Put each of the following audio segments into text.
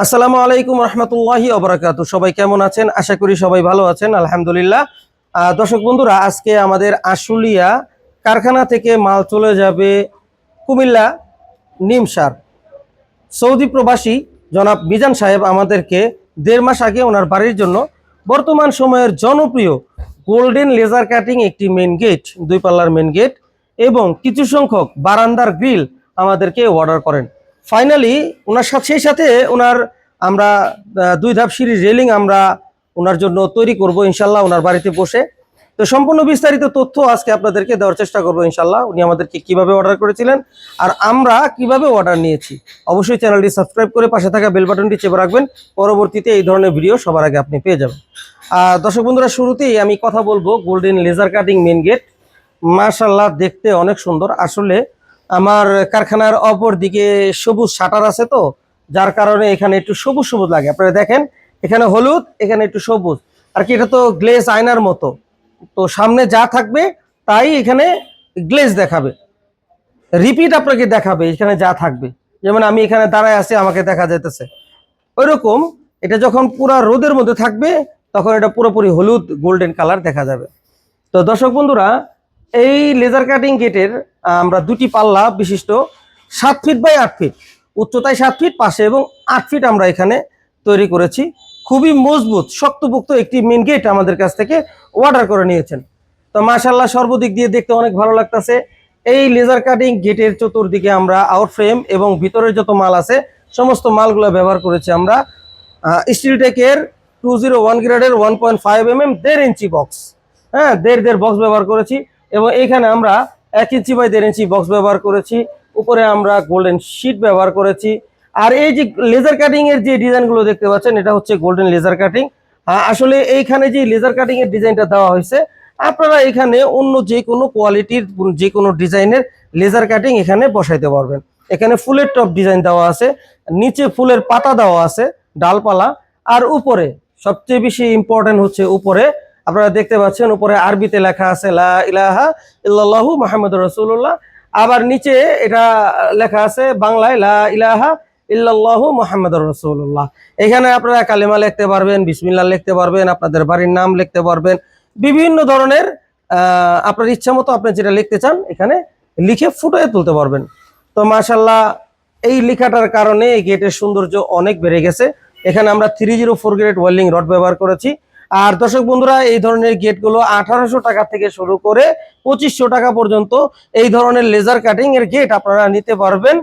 আসসালামু আলাইকুম রহমতুল্লাহি অবরাকাত সবাই কেমন আছেন? আশা করি সবাই ভালো আছেন, আলহামদুলিল্লাহ। দর্শক বন্ধুরা, আজকে আমাদের আশুলিয়া কারখানা থেকে মাল চলে যাবে কুমিল্লা নিমসার। সৌদি প্রবাসী জনাব মিজান সাহেব আমাদেরকে দেড় মাস আগে ওনার বাড়ির জন্য বর্তমান সময়ের জনপ্রিয় গোল্ডেন লেজার কাটিং একটি মেন গেট দুই পাল্লার মেন গেট এবং কিছু সংখ্যক বারান্দার গ্রিল আমাদেরকে অর্ডার করেন। ফাইনালি ওনার সাথে সেই সাথে ওনার আমরা দুই ধাপ সিঁড়ির রেলিং আমরা ওনার জন্য তৈরি করব ইনশাল্লাহ ওনার বাড়িতে বসে। তো সম্পূর্ণ বিস্তারিত তথ্য আজকে আপনাদেরকে দেওয়ার চেষ্টা করব ইনশাল্লাহ। উনি আমাদেরকে কীভাবে অর্ডার করেছিলেন আর আমরা কীভাবে অর্ডার নিয়েছি। অবশ্যই চ্যানেলটি সাবস্ক্রাইব করে পাশে থাকা বেল বাটনটি চেপে রাখবেন। পরবর্তীতে এই ধরনের ভিডিও সবার আগে আপনি পেয়ে যাবেন। আর দর্শক বন্ধুরা, শুরুতেই আমি কথা বলব golden laser cutting main gate মার্শাল্লাহ দেখতে অনেক সুন্দর। আসলে আমার কারখানার অপর দিকে সবুজ শাটার আছে তো, যার কারণে এখানে একটু সবুজ সবুজ লাগে। আপনারা দেখেন, এখানে হলুদ, এখানে একটু সবুজ। আর কি, এটা তো গ্লেজ আয়নার মতো। তো সামনে যা থাকবে, তাই এখানে গ্লেজ দেখাবে। রিপিট আপনাকে দেখাবে এখানে যা থাকবে। যেমন আমি এখানে দাঁড়ায় আছি, আমাকে দেখা যাইতেছে। ওইরকম, এটা যখন পুরা রোদের মধ্যে থাকবে, তখন এটা পুরোপুরি হলুদ, গোল্ডেন কালার দেখা যাবে। তো দর্শক বন্ধুরা এই লেজার কাটিং গেটের আমরা দুটি পাল্লা বিশিষ্ট সাত ফিট বাই আট ফিট উচ্চতায় সাত ফিট পাশে এবং আট ফিট আমরা এখানে তৈরি করেছি। খুবই মজবুত, শক্তপোক্ত একটি মেন গেট আমাদের কাছ থেকে অর্ডার করে নিয়েছেন। তো মাশাল্লাহ সর্বদিক দিয়ে দেখতে অনেক ভালো লাগতেছে। এই লেজার কাটিং গেটের চতুর্দিকে আমরা আউট ফ্রেম এবং ভিতরের যত মাল আছে, সমস্ত মালগুলো ব্যবহার করেছি আমরা। স্টিল টেকের টু জিরো ওয়ান গ্রেডের one point five M M দেড় ইঞ্চি বক্স হ্যাঁ দেড় দেড় বক্স ব্যবহার করেছি। এবং এখানে আমরা এক ইঞ্চি বাই দেড় ইঞ্চি বক্স ব্যবহার করেছি। উপরে আমরা গোল্ডেন শিট ব্যবহার করেছি। আর এই যে লেজার কাটিং এর যে ডিজাইনগুলো দেখতে পাচ্ছেন, এটা হচ্ছে গোল্ডেন লেজার কাটিং আসলে এইখানে যে লেজার কাটিং এর ডিজাইনটা দেওয়া হয়েছে, আপনারা এখানে অন্য যে কোনো কোয়ালিটির যে কোনো ডিজাইনের লেজার কাটিং এখানে বসাইতে পারবেন। এখানে ফুলের টপ ডিজাইন দেওয়া আছে, নিচে ফুলের পাতা দেওয়া আছে, ডালপালা। আর উপরে সবচেয়ে বেশি ইম্পর্টেন্ট হচ্ছে উপরে আপনারা দেখতে পাচ্ছেন, উপরে আরবিতে লেখা আছে, লা ইলাহা ইল্লাল্লাহু মুহাম্মাদুর রাসূলুল্লাহ। আবার নিচে এটা লেখা আছে বাংলায়, লা ইলাহা ইল্লাল্লাহু মুহাম্মাদুর রাসূলুল্লাহ। এখানে আপনারা কালেমা লিখতে পারবেন, বিসমিল্লাহ লিখতে পারবেন, আপনাদের বাড়ির নাম লিখতে পারবেন। বিভিন্ন ধরনের আপনার ইচ্ছা মতো আপনি যেটা লিখতে চান, এখানে লিখে ফুটিয়ে তুলতে পারবেন। তো মাশাল্লাহ এই লেখাটার কারণে এই গেটের সৌন্দর্য অনেক বেড়ে গেছে। এখানে আমরা three zero four grade welding rod ব্যবহার করেছি। আর দর্শক বন্ধুরা, এই ধরনের গেটগুলো আঠারোশো টাকা থেকে শুরু করে পঁচিশশো টাকা পর্যন্ত এই ধরনের লেজার কাটিং এর গেট আপনারা নিতে পারবেন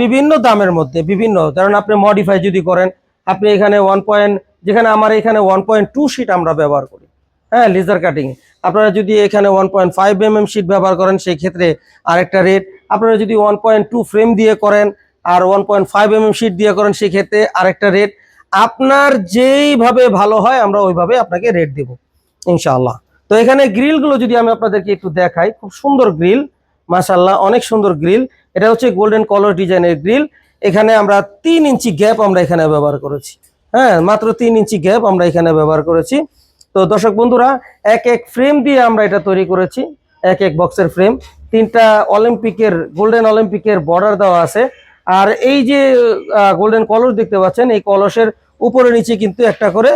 বিভিন্ন দামের মধ্যে, বিভিন্ন। ধরেন আপনি মডিফাই যদি করেন, আপনি এখানে ওয়ান পয়েন্ট যেখানে আমার এখানে ওয়ান পয়েন্ট টু শিট আমরা ব্যবহার করি। হ্যাঁ লেজার কাটিং আপনারা যদি এখানে one point five M M sheet ব্যবহার করেন সেই ক্ষেত্রে আরেকটা রেট আপনারা যদি ওয়ান পয়েন্ট টু ফ্রেম দিয়ে করেন, আর one point five M M sheet দিয়ে করেন, সেক্ষেত্রে আরেকটা রেট আপনার যেইভাবে ভালো হয়, আমরা ওইভাবে আপনাকে রেট দেব, ইনশাআল্লাহ। তো এখানে গ্রিলগুলো যদি আমি আপনাদেরকে একটু দেখাই, খুব সুন্দর গ্রিল মাশাল্লাহ অনেক সুন্দর গ্রিল এটা হচ্ছে গোল্ডেন কলার ডিজাইনের গ্রিল এখানে আমরা তিন ইঞ্চি গ্যাপ আমরা এখানে ব্যবহার করেছি। হ্যাঁ মাত্র তিন ইঞ্চি গ্যাপ আমরা এখানে ব্যবহার করেছি। তো দর্শক বন্ধুরা, এক এক ফ্রেম দিয়ে আমরা এটা তৈরি করেছি। এক এক বক্সের ফ্রেম তিনটা অলিম্পিকের গোল্ডেন অলিম্পিকের বর্ডার দেওয়া আছে। আর এই যে গোল্ডেন কলস দেখতে পাচ্ছেন, এই কলসের উপরে নিচে কিন্তু একটা করে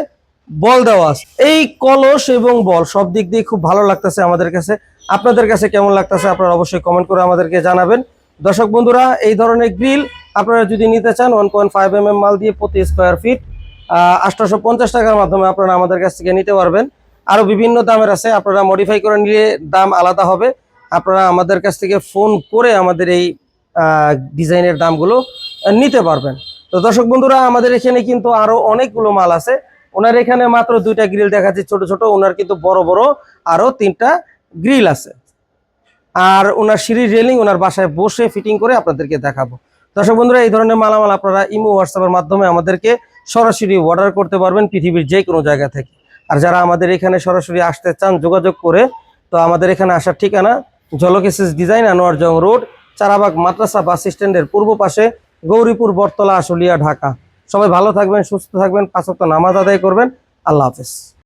বল দেওয়া আছে। এই কলস এবং বল সব দিক দিয়ে খুব ভালো লাগতেছে আমাদের কাছে। আপনাদের কাছে কেমন লাগতেছে আপনারা অবশ্যই কমেন্ট করে আমাদেরকে জানাবেন। দর্শক বন্ধুরা, এই ধরনের গ্রিল আপনারা যদি নিতে চান one point five M M মাল দিয়ে প্রতি স্কোয়ার ফিট আঠারোশো পঞ্চাশ টাকার মাধ্যমে আপনারা আমাদের কাছ থেকে নিতে পারবেন। আরও বিভিন্ন দামের আছে, আপনারা মডিফাই করে নিলে দাম আলাদা হবে। আপনারা আমাদের কাছ থেকে ফোন করে আমাদের এই ডিজাইনের দামগুলো নিতে পারবেন। তো দর্শক বন্ধুরা, আমাদের এখানে কিন্তু আরও অনেকগুলো মাল আছে। ওনার এখানে মাত্র দুইটা গ্রিল দেখাচ্ছি, ছোট ছোট। ওনার কিন্তু বড় বড় আরও তিনটা গ্রিল আছে। আর ওনার সিঁড়ির রেলিং, ওনার বাসায় বসে ফিটিং করে আপনাদেরকে দেখাবো। দর্শক বন্ধুরা, এই ধরনের মালামাল আপনারা ইমো, হোয়াটসঅ্যাপের মাধ্যমে আমাদেরকে সরাসরি অর্ডার করতে পারবেন পৃথিবীর যে কোনো জায়গা থেকে। আর যারা আমাদের এখানে সরাসরি আসতে চান যোগাযোগ করে, তো আমাদের এখানে আসার ঠিকানা জলকেসিস ডিজাইন, আনোয়ার জং রোড চারাবাগ মাদ্রাসা বাস স্ট্যান্ডের পূর্ব পাশে গৌরীপুর, বটতলা, আশুলিয়া, ঢাকা। সবাই ভালো থাকবেন, সুস্থ থাকবেন পাঁচক্ত নামাজ আদায় করবেন। আল্লাহ হাফেজ।